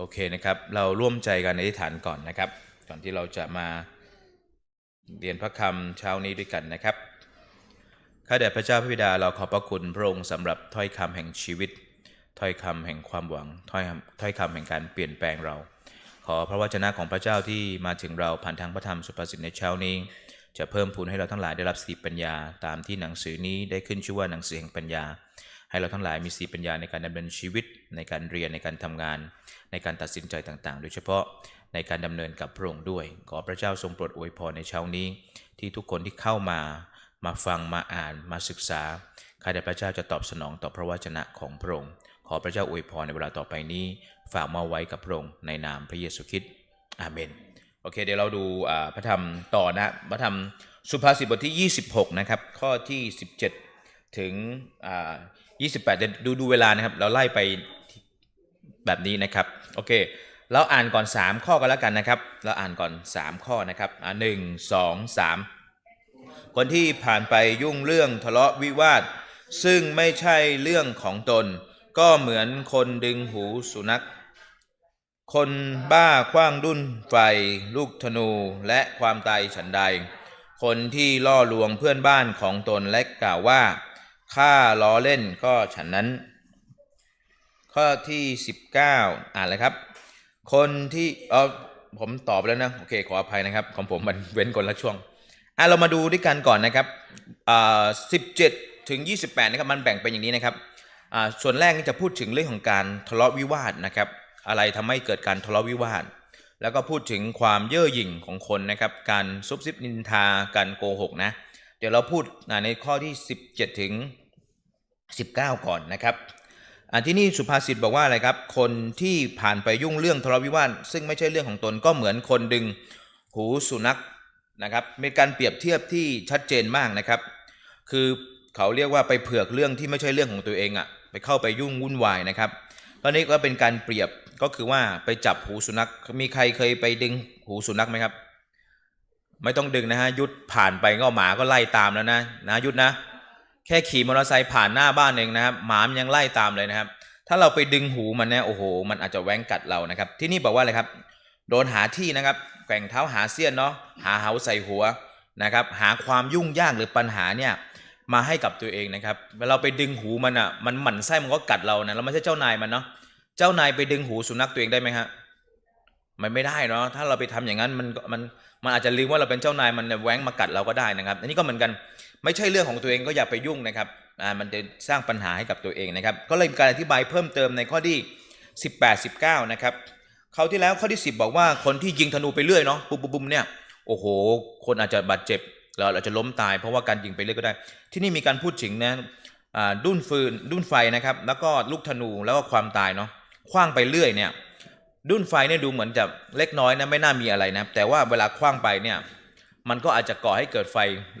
โอเคนะครับ เราร่วมใจกันอธิษฐานก่อนนะครับ ก่อนที่เราจะมาเรียนพระคำเช้านี้ด้วยกันนะครับ ข้าแต่พระเจ้าพระบิดาเราขอบพระคุณพระองค์สำหรับถ้อยคำแห่งชีวิต ถ้อยคำแห่งความหวัง ถ้อยคำถ้อยคำแห่งการเปลี่ยนแปลงเรา ขอพระวจนะของพระเจ้าที่มาถึงเราผ่านทางพระธรรมสุภาษิตในเช้านี้ จะเพิ่มพูนให้เราทั้งหลายได้รับสติปัญญา ตามที่หนังสือนี้ได้ขึ้นชื่อว่าหนังสือแห่งปัญญา ให้เราทั้งหลายมีสติปัญญาในการดำเนินชีวิต ในการเรียนในการทำงาน ในการตัดสินใจต่างๆ โดยเฉพาะในการดำเนินกับพระองค์ด้วย ขอพระเจ้าทรงโปรดอวยพรในเช้านี้ ที่ทุกคนที่เข้ามา มาฟังมาอ่านมาศึกษาข้าแต่พระเจ้าจะตอบสนองต่อพระวจนะของพระองค์ ขอพระเจ้าอวยพรในเวลาต่อไปนี้ ฝากมาไว้กับพระองค์ในนามพระเยซูคริสต์อาเมนโอเคเดี๋ยวเราดูอ่าพระธรรมต่อนะพระธรรมสุภาษิตบทที่ 26 นะครับ ข้อที่ 17 ถึงอ่า 28เดี๋ยวดูดูเวลานะครับ เราไล่ไปแบบนี้นะครับ โอเค เราอ่านก่อน 3 ข้อกันแล้วกันนะครับ เราอ่านก่อน 3 ข้อนะครับอ่าหนึ่งสองสามคนที่ผ่านไปยุ่งเรื่องทะเลาะวิวาท ซึ่งไม่ใช่เรื่องของตน ก็เหมือนคนดึงหูสุนัข คนบ้าคว้างดุ้นไฟ ลูกธนูและความตายฉันใด คนที่ล่อลวงเพื่อนบ้านของตนและกล่าวว่า ข้าล้อเล่นก็ฉันนั้น ข้อที่ 19 อ่านเลยครับ คนที่เออผมตอบแล้วนะ โอเค ขออภัยนะครับ ของผมมันเว้นคนละช่วงอะเรามาดูด้วยกันก่อนนะครับอ่า17ถึง 28 นะครับ มันแบ่งเป็นอย่างนี้นะครับอ่าส่วนแรกนี่จะพูดถึงเรื่องของการทะเลาะวิวาทนะครับ อะไรทำให้เกิดการทะเลาะวิวาท แล้วก็พูดถึงความเย่อหยิ่งของคนนะครับ การซุบซิบนินทา การโกหกนะ เดี๋ยวเราพูดในข้อที่ 17 ถึง 19 ก่อนนะครับอ่าที่นี่สุภาษิตบอกว่าอะไรครับ คนที่ผ่านไปยุ่งเรื่องทะเลาะวิวาทซึ่งไม่ใช่เรื่องของตนก็เหมือนคนดึงหูสุนัขนะครับเป็นการเปรียบเทียบที่ชัดเจนมากนะครับ คือเขาเรียกว่าไปเผือกเรื่องที่ไม่ใช่เรื่องของตัวเองอะ่ะไปเข้าไปยุ่งวุ่นวายนะครับตอนนี้ก็เป็นการเปรียบก็คือว่าไปจับหูสุนัขมีใครเคยไปดึงหูสุนัขไหมครับ ไม่ต้องดึงนะฮะยุดผ่านไปก็หมาก็ไล่ตามแล้วนะนะยุดนะ แค่ขี่มอเตอร์ไซค์ผ่านหน้าบ้านเองนะครับหมามันยังไล่ตามเลยนะครับ ถ้าเราไปดึงหูมันเนี่ยโอ้โห มันอาจจะแหว้งกัดเรานะครับ ที่นี่บอกว่าอะไรครับ โดนหาที่นะครับแกว่งเท้าหาเสี้ยนเนาะหาเหาใส่หัวนะครับ หาความยุ่งยากหรือปัญหาเนี่ยมาให้กับตัวเองนะครับเวลาเราไปดึงหูมันอะมันหมั่นไส้มันก็กัดเรานะเราไม่ใช่เจ้านายมันเนาะเจ้านายไปดึงหูสุนัขตัวเองได้ไหมฮะ มันไม่ได้เนาะถ้าเราไปทำอย่างนั้นมันมันมันอาจจะลืมว่าเราเป็นเจ้านายมันแหว้งมากัดเราก็ได้นะครับ อันนี้ก็เหมือนกันไม่ใช่เรื่องของตัวเองก็อย่าไปยุ่งนะครับอ่ามันจะสร้างปัญหาให้กับตัวเองนะครับ ก็เลยมีการอธิบายเพิ่มเติมในข้อที่ 18 19 นะครับเขาที่แล้วข้อที่ 10 บอกว่าคนที่ยิงธนูไปเรื่อยเนาะปุ๊บปุ๊บปุ๊บเนี่ยโอ้โห คนอาจจะบาดเจ็บเราอาจจะล้มตายเพราะว่าการยิงไปเรื่อยก็ได้ ที่นี่มีการพูดถึงนะอ่าดุ้นฟืนดุ้นไฟนะครับ แล้วก็ลูกธนูแล้วก็ความตายเนาะคว้างไปเรื่อยเนี่ย ดุนไฟเนี่ยดูเหมือนจะเล็กน้อยนะไม่น่ามีอะไรนะแต่ว่าเวลาคว้างไปเนี่ยมันก็อาจจะก่อให้เกิดไฟ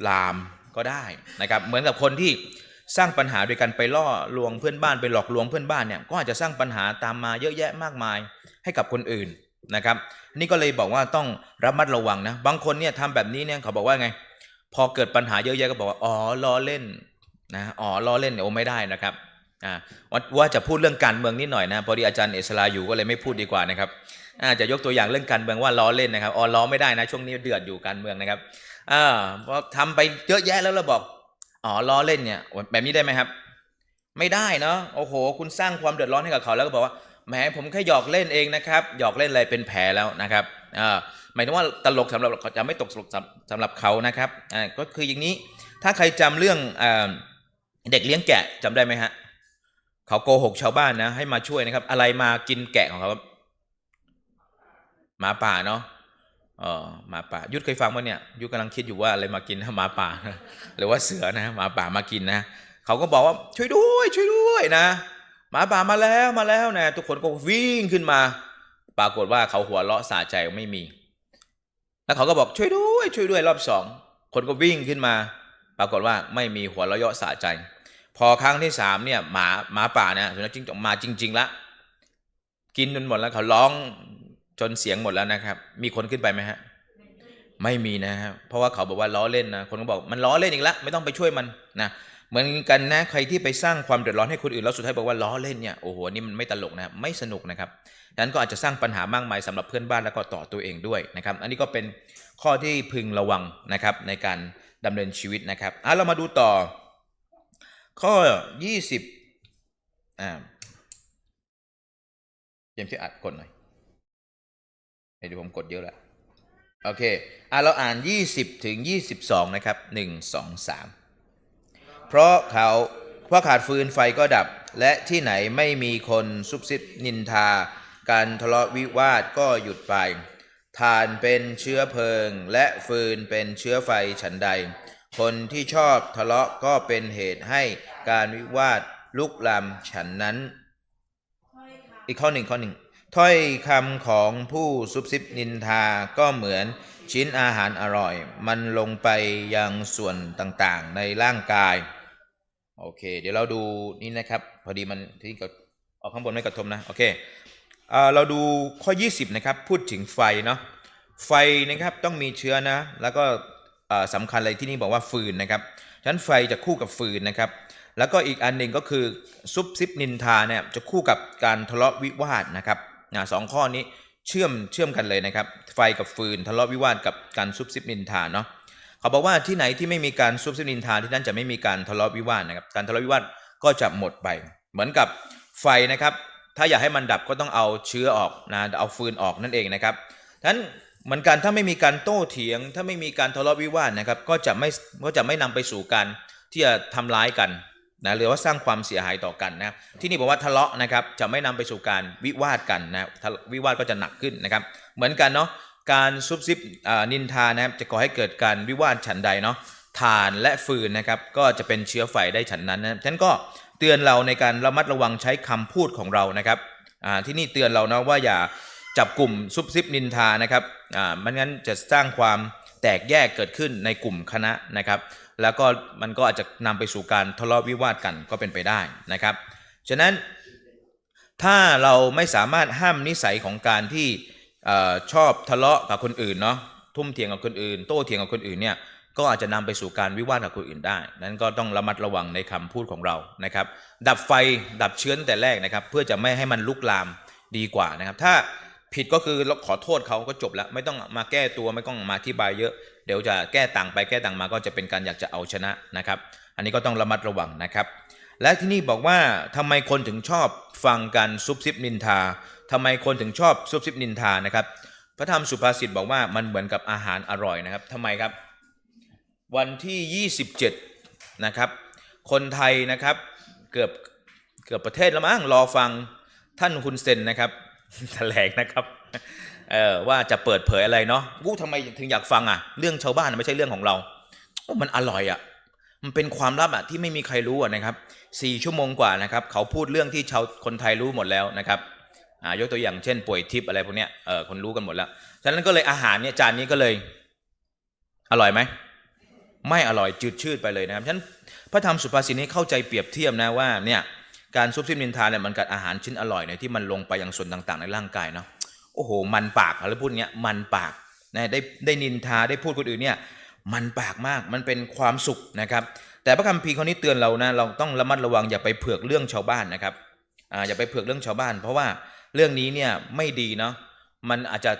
ลามก็ได้นะครับเหมือนกับคนที่สร้างปัญหาโดยการไปล่อลวงเพื่อนบ้านไปหลอกลวงเพื่อนบ้านเนี่ยก็อาจจะสร้างปัญหาตามมาเยอะแยะมากมายให้กับคนอื่นนะครับ นี่ก็เลยบอกว่าต้องระมัดระวังนะบางคนเนี่ยทำแบบนี้เนี่ยเขาบอกว่าไง พอเกิดปัญหาเยอะแยะก็บอกว่าอ๋อล้อเล่นนะอ๋อล้อเล่นเนี่ยโอ้ไม่ได้นะครับ ว่าว่าจะพูดเรื่องการเมืองนิดหน่อยนะพอดีอาจารย์เอสลาอยู่ก็เลยไม่พูดดีกว่านะครับอาจะยกตัวอย่างเรื่องการเมืองว่าล้อเล่นนะครับอ๋อล้อไม่ได้นะช่วงนี้เดือดอยู่การเมืองนะครับอ่าพอทำไปเยอะแยะแล้วเราบอกอ๋อล้อเล่นเนี่ยแบบนี้ได้ไหมครับ ไม่ได้เนาะโอ้โห คุณสร้างความเดือดร้อนให้กับเขาแล้วก็บอกว่าแหมผมแค่หยอกเล่นเองนะครับหยอกเล่นอะไรเป็นแผลแล้วนะครับอ่าหมายถึงว่าตลกสำหรับเขาจะไม่ตกตลกสำสำหรับเขานะครับอ่าก็คืออย่างนี้ถ้าใครจำเรื่องอเด็กเลี้ยงแกะจำได้ไหมฮะ เขาโกหกชาวบ้านนะ ให้มาช่วยนะครับ อะไรมากินแกะของเขาครับหมาป่าเนาะเออหมาป่ายุทธเคยฟังมั้ยเนี่ยยุทธกำลังคิดอยู่ว่าอะไรมากินหมาป่าหรือว่าเสือนะหมาป่ามากินนะเขาก็บอกว่าช่วยด้วย ช่วยด้วยนะหมาป่ามาแล้วมาแล้วนะทุกคนก็วิ่งขึ้นมา ปรากฏว่าเขาหัวเราะสาใจไม่มี แล้วเขาก็บอกช่วยด้วย ช่วยด้วยรอบสองคนก็วิ่งขึ้นมา ปรากฏว่าไม่มีหัวเราะเยาะสาใจ พอครั้งที่สามเนี่ยหมาหมาป่าเนี่ยสุนัขจิ้งจอกมาจริง ๆละกินจนหมดแล้วเขาร้องจนเสียงหมดแล้วนะครับ มีคนขึ้นไปไหมฮะ ไม่มีนะครับเพราะว่าเขาบอกว่าล้อเล่นนะคนก็บอกมันล้อเล่นอีกแล้วไม่ต้องไปช่วยมันนะเหมือนกันนะใครที่ไปสร้างความเดือดร้อนให้คนอื่นแล้วสุดท้ายบอกว่าล้อเล่นเนี่ยโอ้โหนี่มันไม่ตลกนะครับไม่สนุกนะครับดังนั้นก็อาจจะสร้างปัญหามากมายสำหรับเพื่อนบ้านแล้วก็ต่อตัวเองด้วยนะครับ อันนี้ก็เป็นข้อที่พึงระวังนะครับในการดำเนินชีวิตนะครับอะเรามาดูต่อ ข้อ20อ่าเจมส์ช่วยอัดกดหน่อยเดี๋ยวผมกดเยอะแล้วโอเคอะเราอ่าน 20 ถึง 22 นะครับ 1 2 3 เพราะเขาเพราะขาดฟืนไฟก็ดับ และที่ไหนไม่มีคนซุบซิบนินทา การทะเลาะวิวาทก็หยุดไป ทานเป็นเชื้อเพลิง และฟืนเป็นเชื้อไฟฉันใด คนที่ชอบทะเลาะก็เป็นเหตุให้การวิวาทลุกลามฉันนั้น อีกข้อหนึ่งข้อหนึ่งถ้อยคำของผู้ซุบซิบนินทาก็เหมือนชิ้นอาหารอร่อย มันลงไปยังส่วนต่างๆในร่างกาย โอเค เดี๋ยวเราดูนี่นะครับ พอดีมันที่กดออกข้างบนไม่กระทบนะ โอเคเอเราดูข้อ 20 นะครับ พูดถึงไฟเนาะไฟนะครับต้องมีเชื้อนะ แล้วก็ สำคัญเลยที่นี่บอกว่าฟืนนะครับฉะนั้นไฟจะคู่กับฟืนนะครับแล้วก็อีกอันหนึ่งก็คือซุบซิบนินทาเนี่ยจะคู่กับการทะเลาะวิวาทนะครับสองข้อนี้เชื่อมเชื่อมกันเลยนะครับ ไฟกับฟืนทะเลาะวิวาทกับการซุบซิบนินทาเนาะเขาบอกว่าที่ไหนที่ไม่มีการซุบซิบนินทาที่นั่นจะไม่มีการทะเลาะวิวาทนะครับการทะเลาะวิวาทก็จะหมดไป เหมือนกับไฟนะครับ ถ้าอยากให้มันดับก็ต้องเอาเชื้อออกนะเอาฟืนออกนั่นเองนะครับฉะนั้น เหมือนกันถ้าไม่มีการโต้เถียง ถ้าไม่มีการทะเลาะวิวาทนะครับ ก็จะไม่ก็จะไม่นำไปสู่การที่จะทำร้ายกันนะหรือว่าสร้างความเสียหายต่อกันนะที่นี่บอกว่าทะเลาะนะครับจะไม่นำไปสู่การวิวาทกันนะทะวิวาทก็จะหนักขึ้นนะครับ เหมือนกันเนาะการซุบซิบนินทานะครับจะก่อให้เกิดการวิวาทฉันใดเนาะถ่านและฟืนนะครับก็จะเป็นเชื้อไฟได้ฉันนั้นนะฉะนั้นก็เตือนเราในการระมัดระวังใช้คำพูดของเรานะครับที่นี่เตือนเรานะว่าอย่า จับกลุ่มซุบซิบนินทานะครับอ่ามันงั้นจะสร้างความแตกแยกเกิดขึ้นในกลุ่มคณะนะครับ แล้วก็มันก็อาจจะนำไปสู่การทะเลาะวิวาทกันก็เป็นไปได้นะครับ ฉะนั้นถ้าเราไม่สามารถห้ามนิสัยของการที่อชอบทะเลาะกับคนอื่นเนาะทุ่มเถียงกับคนอื่น โต้เถียงกับคนอื่นเนี่ยก็อาจจะนำไปสู่การวิวาทกับคนอื่นได้ นั้นก็ต้องระมัดระวังในคำพูดของเรานะครับ ดับไฟดับเชื้อตั้งแต่แรกนะครับ เพื่อจะไม่ให้มันลุกลามดีกว่านะครับ ถ้า ผิดก็คือเราขอโทษเขาก็จบแล้ว ไม่ต้องมาแก้ตัวไม่ต้องมาอธิบายเยอะ เดี๋ยวจะแก้ต่างไปแก้ต่างมาก็จะเป็นการอยากจะเอาชนะนะครับ อันนี้ก็ต้องระมัดระวังนะครับ และที่นี่บอกว่าทำไมคนถึงชอบฟังการซุบซิบนินทาทำไมคนถึงชอบซุบซิบนินทานะครับ พระธรรมสุภาษิตบอกว่ามันเหมือนกับอาหารอร่อยนะครับทำไมครับ วันที่ 27 นะครับ คนไทยนะครับเกือบเกือบประเทศล้วมั้งรอฟังท่านคุณเซนนะครับ แถลงนะครับเออว่าจะเปิดเผยอะไรเนาะวู้ทำไมถึงอยากฟังอะ เรื่องชาวบ้านไม่ใช่เรื่องของเราโอ้มันอร่อยอะ มันเป็นความลับอะที่ไม่มีใครรู้อะนะครับสี่ชั่วโมงกว่านะครับ เขาพูดเรื่องที่ชาวคนไทยรู้หมดแล้วนะครับอ่ายกตัวอย่างเช่น ป่วยทิพย์อะไรพวกเนี้ยเออคนรู้กันหมดแล้วฉะนั้นก็เลยอาหารเนี่ยจานนี้ก็เลย อร่อยไหมไม่อร่อยจืดชืดไปเลยนะครับฉะนั้นพระธรรมสุภาษิตนี้เข้าใจเปรียบเทียบนะว่าเนี่ย การซุบซิบนินทาเนี่ยมันกับอาหารชิ้นอร่อยเนี่ยที่มันลงไปยังส่วนต่างๆ ในร่างกายเนาะโอ้โห มันปากอะไรพูดเนี้ยมันปากนะได้ได้นินทาได้พูดคนอื่นเนี่ยมันปากมากมันเป็นความสุขนะครับ แต่พระคัมภีร์เขานี้เตือนเรานะเราต้องระมัดระวังอย่าไปเผือกเรื่องชาวบ้านนะครับอ่าอย่าไปเผือกเรื่องชาวบ้าน เพราะว่าเรื่องนี้เนี่ยไม่ดีเนาะมันอาจจะ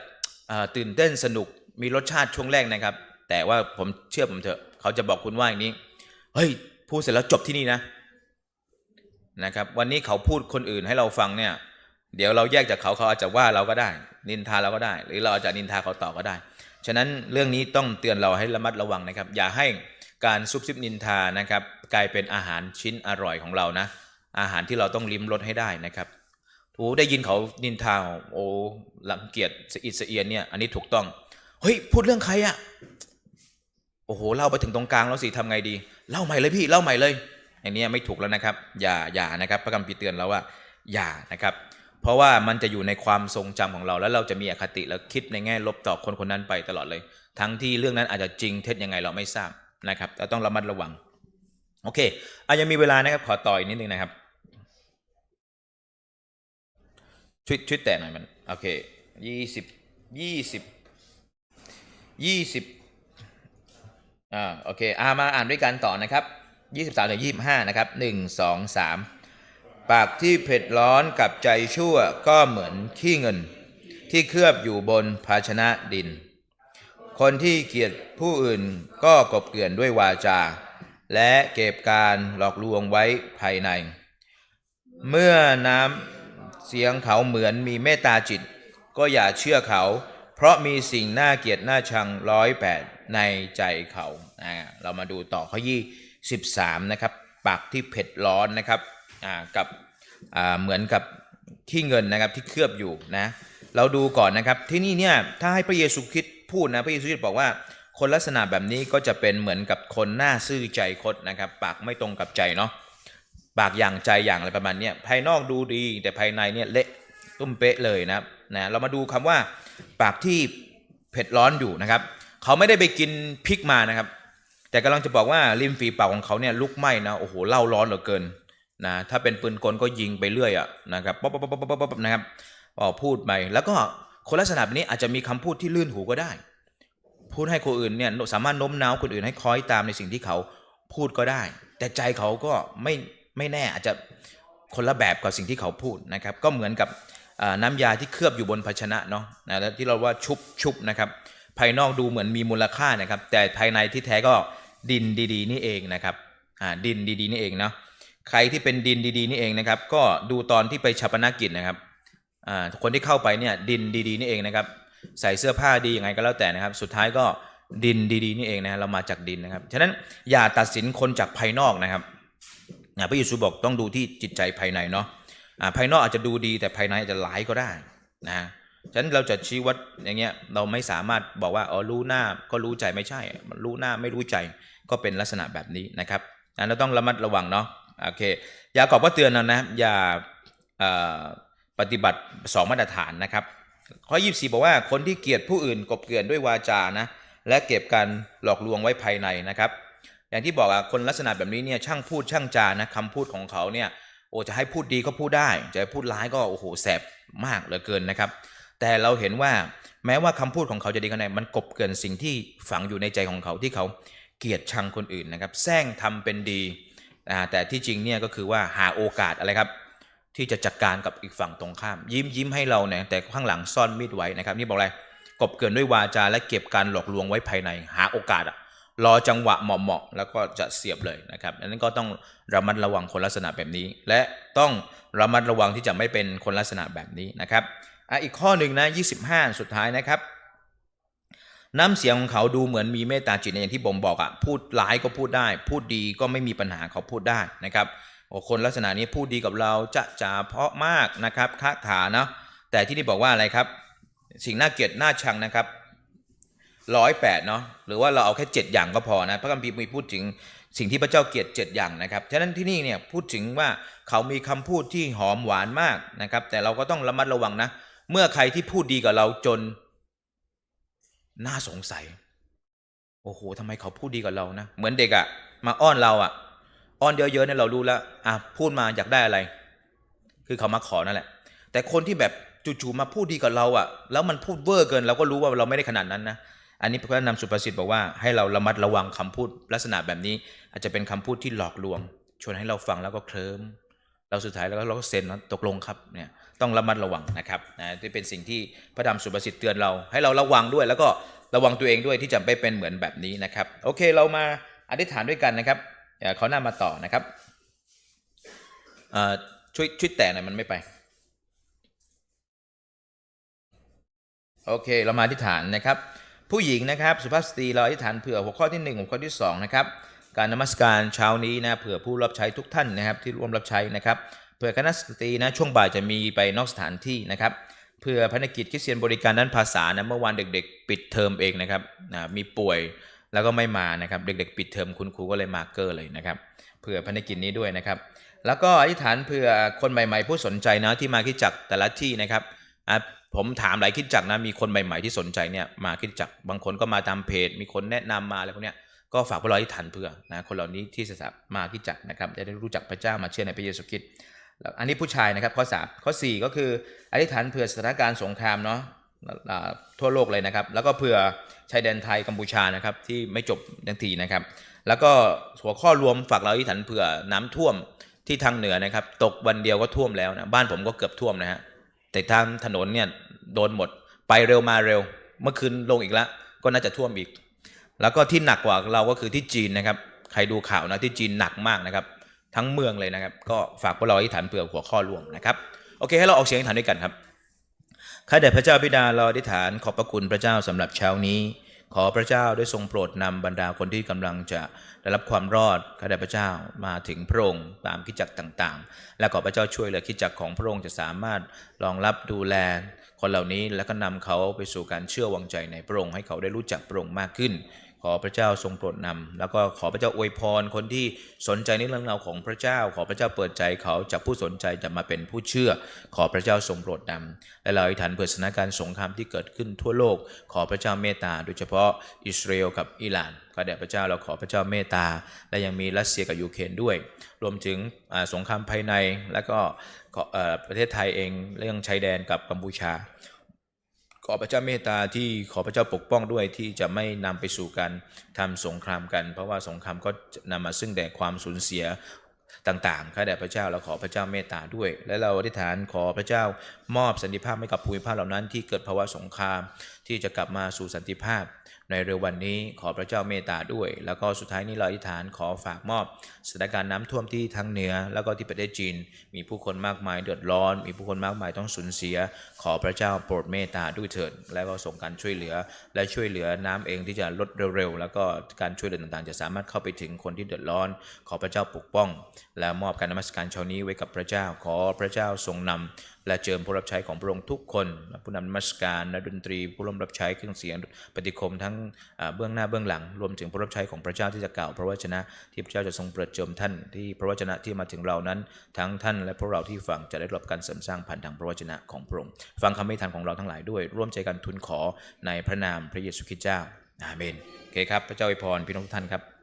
ตื่นเต้นสนุกมีรสชาติช่วงแรกนะครับ แต่ว่าผมเชื่อผมเถอะเขาจะบอกคุณว่าอย่างนี้เฮ้ยพูดเสร็จแล้วจบที่นี่นะ นะครับ วันนี้เขาพูดคนอื่นให้เราฟังเนี่ย เดี๋ยวเราแยกจากเขาเขาอาจจะว่าเราก็ได้ นินทาเราก็ได้ หรือเราอาจจะนินทาเขาต่อก็ได้ ฉะนั้นเรื่องนี้ต้องเตือนเราให้ระมัดระวังนะครับ อย่าให้การซุบซิบนินทานะครับ กลายเป็นอาหารชิ้นอร่อยของเรานะ อาหารที่เราต้องลิ้มรสให้ได้นะครับโอ้ได้ยินเขานินทาโอ้หลังเกียจสะอิดสะเอียนเนี่ยอันนี้ถูกต้องเฮ้ยพูดเรื่องใครอะโอ้โหเล่าไปถึงตรงกลางแล้วสิทำไงดี เล่าใหม่เลยพี่เล่าใหม่เลย อันนี้ไม่ถูกแล้วนะครับ อย่าอย่านะครับพระคัมภีร์เตือนเราว่าอย่านะครับ เพราะว่ามันจะอยู่ในความทรงจำของเรา แล้วเราจะมีอคติแล้วคิดในแง่ลบต่อคนคนนั้นไปตลอดเลย ทั้งที่เรื่องนั้นอาจจะจริงเท็จยังไงเราไม่ทราบนะครับเราต้องระมัดระวังโอเคอายังมีเวลานะครับขอต่ออีกนิดนึงนะครับช่วยช่วยแตะหน่อยมันโอเคยี่สิบยี่สิบยี่สิบอ่าโอเคอามาอ่านด้วยกันต่อนะครับ 23ถึง25 นะครับ 1 2 3 ปากที่เผ็ดร้อนกับใจชั่วก็เหมือนขี้เงิน ที่เคลือบอยู่บนภาชนะดิน คนที่เกลียดผู้อื่นก็กบเกลื่อนด้วยวาจา และเก็บการหลอกลวงไว้ภายใน เมื่อน้ำเสียงเขาเหมือนมีเมตตาจิต ก็อย่าเชื่อเขา เพราะมีสิ่งน่าเกลียดน่าชังร้อยแปดในใจเขาอ่าเรามาดูต่อข้อยี่ สิบสามนะครับปากที่เผ็ดร้อนนะครับอ่ากับอ่าเหมือนกับที่เงินนะครับที่เคลือบอยู่นะเราดูก่อนนะครับที่นี่เนี่ยถ้าให้พระเยซูคริสต์พูดนะพระเยซูคริสต์บอกว่าคนลักษณะแบบนี้ก็จะเป็นเหมือนกับคนหน้าซื่อใจคดนะครับ ปากไม่ตรงกับใจเนาะปากอย่างใจอย่างอะไรประมาณนี้ภายนอกดูดีแต่ภายในเนี่ยเละตุ้มเป๊ะเลยนะนะเรามาดูคำว่าปากที่เผ็ดร้อนอยู่นะครับ เขาไม่ได้ไปกินพริกมานะครับ แต่กำลังจะบอกว่าริมฝีปากของเขาเนี่ยลุกไหม้นะโอ้โหเล่าร้อนเหลือเกินนะถ้าเป็นปืนกลก็ยิงไปเรื่อยอะนะครับป๊อปป๊อปป๊อปป๊อปป๊อปนะครับพอพูดไปแล้วก็คนลักษณะแบบนี้อาจจะมีคำพูดที่ลื่นหูก็ได้ พูดให้คนอื่นเนี่ยสามารถโน้มน้าวคนอื่นให้คล้อยตามในสิ่งที่เขาพูดก็ได้ แต่ใจเขาก็ไม่ไม่แน่อาจจะคนละแบบกับสิ่งที่เขาพูดนะครับ ก็เหมือนกับน้ำยาที่เคลือบอยู่บนภาชนะเนาะนะที่เราว่าชุบชุบนะครับ ภายนอกดูเหมือนมีมูลค่านะครับ แต่ภายในที่แท้ก็ ดินดีๆ นี่เองนะครับอ่าดินดีๆ นี่เองเนาะใครที่เป็นดินดีๆ นี่เองนะครับ ก็ดูตอนที่ไปชาปนกิจนะครับอ่าคนที่เข้าไปเนี่ยดินดีๆ นี่เองนะครับ ใส่เสื้อผ้าดียังไงก็แล้วแต่นะครับ สุดท้ายก็ดินดีๆ นี่เองนะเรามาจากดินนะครับ ฉะนั้นอย่าตัดสินคนจากภายนอกนะครับนะพระเยซูบอกต้องดูที่จิตใจภายในเนาะอ่าภายนอกอาจจะดูดีแต่ภายในอาจจะร้ายก็ได้นะ ฉะนั้นเราจะชี้วัดอย่างเงี้ยเราไม่สามารถบอกว่าอ๋อรู้หน้าก็รู้ใจไม่ใช่ รู้หน้าไม่รู้ใจก็เป็นลักษณะแบบนี้นะครับเราต้องระมัดระวังเนาะโอเคอย่ากอบก็เตือนเรานะอย่าปฏิบัติสองมาตรฐานนะครับข้อ24 บอกว่าคนที่เกลียดผู้อื่นกบเกลื่อนด้วยวาจานะและเก็บการหลอกลวงไว้ภายในนะครับอย่างที่บอกอะคนลักษณะแบบนี้เนี่ยช่างพูดช่างจานะคำพูดของเขาเนี่ยโอ้จะให้พูดดีก็พูดได้ จะให้พูดร้ายก็โอ้โหแสบมากเหลือเกินนะครับ แต่เราเห็นว่าแม้ว่าคำพูดของเขาจะดีขนาดไหนมันกบเกินสิ่งที่ฝังอยู่ในใจของเขาที่เขาเกลียดชังคนอื่นนะครับแซงทำเป็นดีแต่ที่จริงเนี่ยก็คือว่าหาโอกาสอะไรครับที่จะจัดการกับอีกฝั่งตรงข้าม ยิ้มยิ้มให้เราเนี่ยแต่ข้างหลังซ่อนมีดไว้นะครับนี่บอกอะไรกบเกินด้วยวาจาและเก็บการหลอกลวงไว้ภายในหาโอกาสอะรอจังหวะเหมาะๆแล้วก็จะเสียบเลยนะครับดังนั้นก็ต้องระมัดระวังคนลักษณะแบบนี้ และต้องระมัดระวังที่จะไม่เป็นคนลักษณะแบบนี้นะครับ อะอีกข้อหนึ่งนะ25 สุดท้ายนะครับ น้ำเสียงของเขาดูเหมือนมีเมตตาจิตอย่างที่ผมบอกอะ่ะพูดร้ายก็พูดได้ พูดดีก็ไม่มีปัญหาเขาพูดได้นะครับโอ้คนลักษณะนี้พูดดีกับเราจะจ่าเพาะมากนะครับค้าขาเนาะแต่ที่นี่บอกว่าอะไรครับ สิ่งน่าเกลียดน่าชังนะครับร้อยแปดเนาะหรือว่าเราเอาแค่เจ็ดอย่างก็พอนะพระคัมภีร์มีพูดถึงสิ่งที่พระเจ้าเกลียดเจ็ดอย่างนะครับฉะนั้นที่นี่เนี่ยพูดถึงว่าเขามีคำพูดที่หอมหวานมากนะครับแต่เราก็ต้องระมัดระวังนะ เมื่อใครที่พูดดีกับเราจน น่าสงสัย โอ้โหทำไมเขาพูดดีกับเรานะ เหมือนเด็กอะมาอ้อนเราอะอ้อนเยอะๆเนี่ยเรารู้แล้วอะพูดมาอยากได้อะไร คือเขามาขอนั่นแหละ แต่คนที่แบบจู่ๆมาพูดดีกับเราอะแล้วมันพูดเวอร์เกิน เราก็รู้ว่าเราไม่ได้ขนาดนั้นนะอันนี้พระนำสุภาษิตบอกว่าให้เราระมัดระวังคำพูดลักษณะแบบนี้ อาจจะเป็นคำพูดที่หลอกลวง ชวนให้เราฟังแล้วก็เคลิ้ม เราสุดท้ายแล้วเราก็เซ็นนะตกลงครับเนี่ยต้องระมัดระวังนะครับนะที่เป็นสิ่งที่พระธรรมสุภาษิตเตือนเรา ให้เราระวังด้วย แล้วก็ระวังตัวเองด้วยที่จะไม่เป็นเหมือนแบบนี้นะครับ โอเคเรามาอธิษฐานด้วยกันนะครับเขาหน้ามาต่อนะครับช่วยช่วยแตะหน่อยมันไม่ไป โอเคเรามาอธิษฐานนะครับ ผู้หญิงนะครับสุภาพสตรีเราอธิษฐานเผื่อหัวข้อที่1หัวข้อที่2นะครับ การนมัสการเช้านี้นะเผื่อผู้รับใช้ทุกท่านนะครับที่ร่วมรับใช้นะครับเผื่อคณะสตรีนะช่วงบ่ายจะมีไปนอกสถานที่นะครับเพื่อภารกิจคริสเตียนบริการด้านภาษานะเมื่อวานเด็ก ๆ ปิดเทอมเองนะครับนะมีป่วยแล้วก็ไม่มานะครับ เด็ก ๆ ปิดเทอมคุณครูก็เลยมาเกอร์เลยนะครับเผื่อภารกิจนี้ด้วยนะครับ แล้วก็อธิษฐานเผื่อคนใหม่ๆ ผู้สนใจนะที่มาคิดจักแต่ละที่นะครับผมถามหลายคิดจักนะมีคนใหม่ๆที่สนใจเนี่ยมาคิดจักบางคนก็มาตามเพจ มีคนแนะนำมาอะไรพวกเนี้ย ก็ฝากพวกเราอธิษฐานเผื่อนะคนเหล่านี้ที่จะมาคิดจักนะครับจะได้รู้จักพระเจ้ามาเชื่อในพระเยซูคริสต์อันนี้ผู้ชายนะครับข้อสามข้อสี่ก็คืออธิษฐานเผื่อสถานการณ์สงครามเนาะทั่วโลกเลยนะครับ แล้วก็เผื่อชายแดนไทยกัมพูชานะครับที่ไม่จบทันทีนะครับ แล้วก็หัวข้อรวมฝากเราที่ฐานเผื่อน้ำท่วมที่ทางเหนือนะครับ ตกวันเดียวก็ท่วมแล้วนะบ้านผมก็เกือบท่วมนะฮะแต่ทางถนนเนี่ยโดนหมดไปเร็วมาเร็ว เมื่อคืนลงอีกแล้วก็น่าจะท่วมอีก แล้วก็ที่หนักกว่าเราก็คือที่จีนนะครับ ใครดูข่าวนะที่จีนหนักมากนะครับ ทั้งเมืองเลยนะครับ ก็ฝากพวกเราอธิษฐานเผื่อหัวข้อรวมนะครับ โอเค ให้เราออกเสียงอธิษฐานด้วยกันครับข้าแต่พระเจ้าพิดาเราอธิษฐานขอบพระคุณพระเจ้าสำหรับเช้านี้ ขอพระเจ้าได้ทรงโปรดนำบรรดาคนที่กำลังจะได้รับความรอดข้าแต่พระเจ้ามาถึงพระองค์ตามคิดจักต่างๆ และขอพระเจ้าช่วยเหลือคิดจักของพระองค์จะสามารถรองรับดูแลคนเหล่านี้แล้วก็นำเขาไปสู่การเชื่อวางใจในพระองค์ให้เขาได้รู้จักพระองค์มากขึ้น ขอพระเจ้าทรงโปรดนำแล้วก็ขอพระเจ้าอวยพรคนที่สนใจในเรื่องราวของพระเจ้า ขอพระเจ้าเปิดใจเขาจากผู้สนใจจะมาเป็นผู้เชื่อ ขอพระเจ้าทรงโปรดนำและเราอธิษฐานเผื่อสถานการณ์สงครามที่เกิดขึ้นทั่วโลก ขอพระเจ้าเมตตาโดยเฉพาะอิสราเอลกับอิหร่านก็แด่พระเจ้าเราขอพระเจ้าเมตตา และยังมีรัสเซียกับยูเครนด้วย รวมถึงสงครามภายในและก็ประเทศไทยเองเรื่องชายแดนกับกัมพูชา ขอพระเจ้าเมตตาที่ขอพระเจ้าปกป้องด้วยที่จะไม่นำไปสู่การทำสงครามกัน เพราะว่าสงครามก็จะนำมาซึ่งแต่ความสูญเสียต่างๆข้าแต่พระเจ้าเราขอพระเจ้าเมตตาด้วย และเราอธิษฐานขอพระเจ้ามอบสันติภาพให้กับภูมิภาคเหล่านั้นที่เกิดภาวะสงครามที่จะกลับมาสู่สันติภาพ ในเร็ววันนี้ขอพระเจ้าเมตตาด้วย แล้วก็สุดท้ายนี้เราอธิษฐานขอฝากมอบสถานการณ์น้ำท่วมที่ทั้งเหนือ แล้วก็ที่ประเทศจีน มีผู้คนมากมายเดือดร้อน มีผู้คนมากมายต้องสูญเสีย ขอพระเจ้าโปรดเมตตาด้วยเถิดแล้วก็ส่งการช่วยเหลือ และช่วยเหลือน้ำเองที่จะลดเร็วๆแล้วก็การช่วยเหลือต่างๆ จะสามารถเข้าไปถึงคนที่เดือดร้อน ขอพระเจ้าปกป้อง และมอบการนมัสการเช้านี้ไว้กับพระเจ้า ขอพระเจ้าทรงนำ และเจิมผู้รับใช้ของพระองค์ทุกคน ผู้นำมัสการนักดนตรี ผู้ร่วมรับใช้เครื่องเสียงปฏิคมทั้งเบื้องหน้าเบื้องหลัง รวมถึงผู้รับใช้ของพระเจ้าที่จะกล่าวพระวจนะที่พระเจ้าจะทรงเปิดเจิมท่านที่พระวจนะที่มาถึงเรานั้น ทั้งท่านและพวกเราที่ฟังจะได้รับการเสริมสร้างผ่านทางพระวจนะของพระองค์ฟังคำไม่ทันของเราทั้งหลายด้วย ร่วมใจกันทูลขอในพระนามพระเยซูคริสต์เจ้าอาเมนโอเคครับพระเจ้าอวยพรพี่น้องทุกท่านครับ